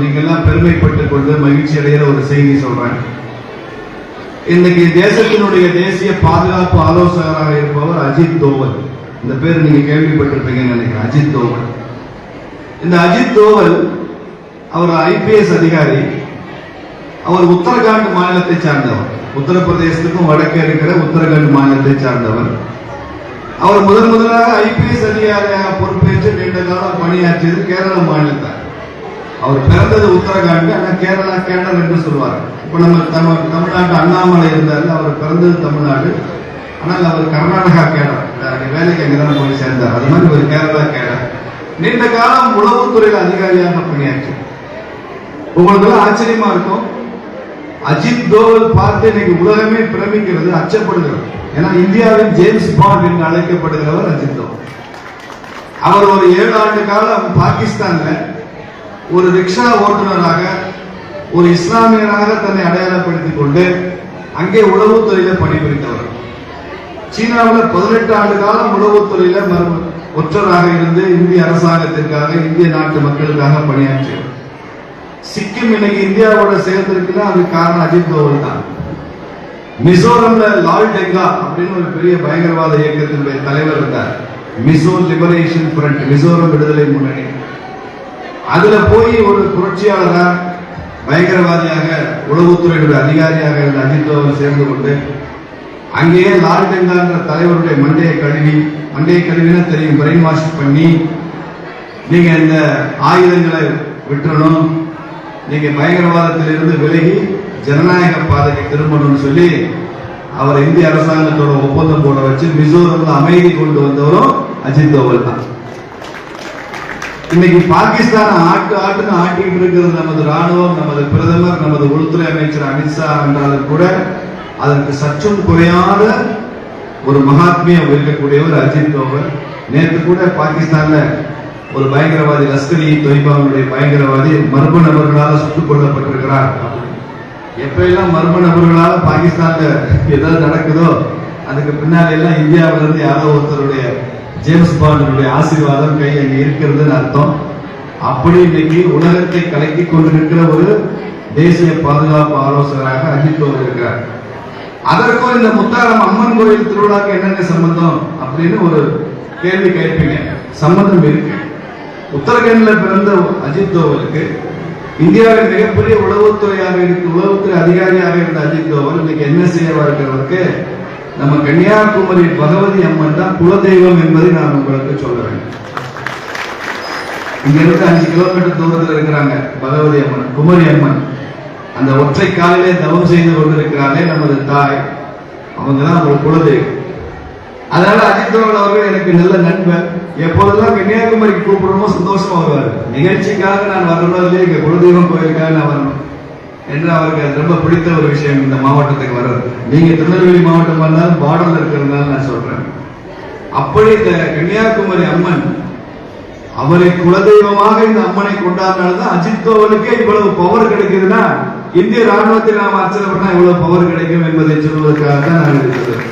நீங்கெல்லாம் பெருமைப்பட்டுக் கொண்டு மகிழ்ச்சி அடைகிற ஒரு செய்தி சொல்றேன். இன்னைக்கு தேசத்தினுடைய தேசிய பாதுகாப்பு ஆலோசகராக இருப்பவர் அஜித் தோவல். இந்த பேர் நீங்க கேள்விப்பட்டிருப்பீங்கன்னு நினைக்கிறேன். அஜித் தோவல். இந்த அஜித் தோவல் அவர் ஐபிஎஸ் அதிகாரி. அவர் உத்தரகாண்ட் மாநிலத்தை சார்ந்தவர். உத்தரப்பிரதேசத்துக்கும் வடக்கே இருக்கிற உத்தரகாண்ட் மாநிலத்தை சார்ந்தவர். அவர் முதன் முதலாக ஐபிஎஸ் அதிகாரியாக பொறுப்பேற்று நீண்ட காலம் பணியாற்றியது கேரள மாநிலத்தார். அவர் பிறந்தது உத்தரகாண்ட் ஆனா கேரளா கேரளம் என்று சொல்வார். இப்ப நம்ம தமிழ் தமிழ்நாட்டு அண்ணாமலை இருந்தார் அவர் பிறந்தது தமிழ்நாடு. ஆனால் அவர் கர்நாடகா கேடர் வேலைக்கு அங்கதான் போய் சேர்ந்தார். அது மாதிரி ஒரு கேரளா கேடர் நீண்ட காலம் உளவுத்துறையில் அதிகாரியாக பணியாற்றி. உங்களுக்கு ஆச்சரியமா இருக்கும். அஜித் தோவல் பார்த்து இன்னைக்கு உலகமே பிரமிக்கிறது அச்சப்படுகிறது. ஏன்னா இந்தியாவின் ஜேம்ஸ் பாண்ட் என்று அழைக்கப்படுகிறவர் அஜித் தோவல். அவர் ஒரு ஏழு ஆண்டு காலம் பாகிஸ்தான்ல ஒரு ரிக்ஷா ஓட்டுநராக ஒரு இஸ்லாமியராக தன்னை அடையாளப்படுத்திக் கொண்டு அங்கே உளவுத்துறையில பணிபுரிந்தவர். சீனாவில் பதினெட்டு ஆண்டு காலம் உளவுத்துறையில ஒற்றராக இருந்து இந்திய அரசாங்கத்திற்காக இந்திய நாட்டு மக்களுக்காக பணியாற்றியவர். சிக்கிம் இன்னைக்கு இந்தியாவோட சேர்ந்திருக்குன்னா அதுக்கு காரணம் அஜித் தோவல் தான். மிசோரம்ல லால் டெங்கா அப்படின்னு ஒரு பெரிய பயங்கரவாத இயக்கத்தினுடைய தலைவர் இருந்தார். மிசோ லிபரேஷன் ஃப்ரண்ட் மிசோரம் விடுதலை முன்னணி. அதுல போய் ஒரு புரட்சியாளராக பயங்கரவாதியாக உளவுத்துறையுடைய அதிகாரியாக இருந்த அஜித் தோவல் சேர்ந்து கொண்டு அங்கேயே லால் டெங்கான்ற தலைவருடைய மண்டையை கழுவி மண்டையை கழுவினா தெரியும் பிரெயின் வாஷ் பண்ணி நீங்க இந்த ஆயுதங்களை விட்டுறணும் நீங்க பயங்கரவாதத்திலிருந்து விலகி ஜனநாயக பாதைக்கு திரும்பணும்னு சொல்லி அவர் இந்திய அரசாங்கத்தோட ஒப்பந்தம் போட வச்சு மிசோரம்ல அமைதி கொண்டு வந்தவரும் அஜித் தோவல் தான். இன்னைக்கு பாகிஸ்தான் ஆட்டு ஆட்டுன்னு ஆட்டிட்டு இருக்கிறது நமது ராணுவம் நமது பிரதமர் நமது உள்துறை அமைச்சர் அமித்ஷா என்றாலும் கூட அதற்கு சற்றும் குறையாத ஒரு மகாத்மியம் இருக்கக்கூடியவர் அஜித் தோவல். நேற்று கூட பாகிஸ்தான்ல ஒரு பயங்கரவாதி லஸ்கரி தொய்பாவுடைய பயங்கரவாதி மர்ம நபர்களால் சுட்டுக் கொல்லப்பட்டிருக்கிறார். எப்பெல்லாம் மர்ம நபர்களால் பாகிஸ்தான்ல ஏதாவது நடக்குதோ அதுக்கு பின்னால் எல்லாம் இந்தியாவிலிருந்து யாரோ ஒருத்தருடைய ஜேம்ஸ் பாண்டுடைய ஆசீர்வாதம் கை அங்கே இருக்கிறதுன்னு அர்த்தம். அப்படி இன்னைக்கு உலகத்தை கலக்கி கொண்டிருக்கிற ஒரு தேசிய பாதுகாப்பு ஆலோசகராக அஜித் தோவல் இருக்கிறார். அதற்கும் இந்த முத்தாரம் அம்மன் கோயில் திருவிழாக்கு என்னென்ன சம்பந்தம் அப்படின்னு ஒரு கேள்வி கேட்பீங்க. சம்பந்தம் இருக்கு. உத்தரகண்ட்ல பிறந்த அஜித் தோவலுக்கு இந்தியாவின் மிகப்பெரிய உளவுத்துறையாக இருக்கு உளவுத்துறை அதிகாரியாக இருந்த அஜித் தோவல் இன்னைக்கு என்ன செய்ய இருக்கிறவருக்கு நம்ம கன்னியாகுமரி பகவதி அம்மன் தான் குலதெய்வம் என்பதை நான் உங்களுக்கு சொல்ல வேண்டும் இங்க இருந்து அஞ்சு கிலோமீட்டர் தூரத்தில் இருக்கிறாங்க பகவதி அம்மன் குமரி அம்மன். அந்த ஒற்றை காலிலே தவம் செய்து கொண்டிருக்கிறாரே நமது தாய். அவங்க தான் ஒரு குலதெய்வம். அதனால அஜித் அவர்கள் எனக்கு நல்ல நண்பர். எப்போதெல்லாம் கன்னியாகுமரிக்கு கூப்பிடுறோமோ சந்தோஷமா வருவார். நிகழ்ச்சிக்காக நான் வரணும் இல்லையே? இங்க குலதெய்வம் கோயிலுக்காக நான் வரணும். என்று அவருக்கு அது ரொம்ப பிடித்த ஒரு விஷயம் இந்த மாவட்டத்துக்கு வர்றது? நீங்க திருநெல்வேலி மாவட்டம் இருந்தாலும் பார்டர்ல இருக்கிறதுனால நான் சொல்றேன். அப்படி இந்த கன்னியாகுமரி அம்மன் அவரை குலதெய்வமாக இந்த அம்மனை கொண்டாடினால்தான் அஜித் தோவலுக்கே இவ்வளவு பவர் கிடைக்குதுன்னா இந்திய ராணுவத்தில் நாம் அச்சனை பண்ணா இவ்வளவு பவர் கிடைக்கும் என்பதை சொல்வதற்காக தான் நான் இருக்கிறேன்.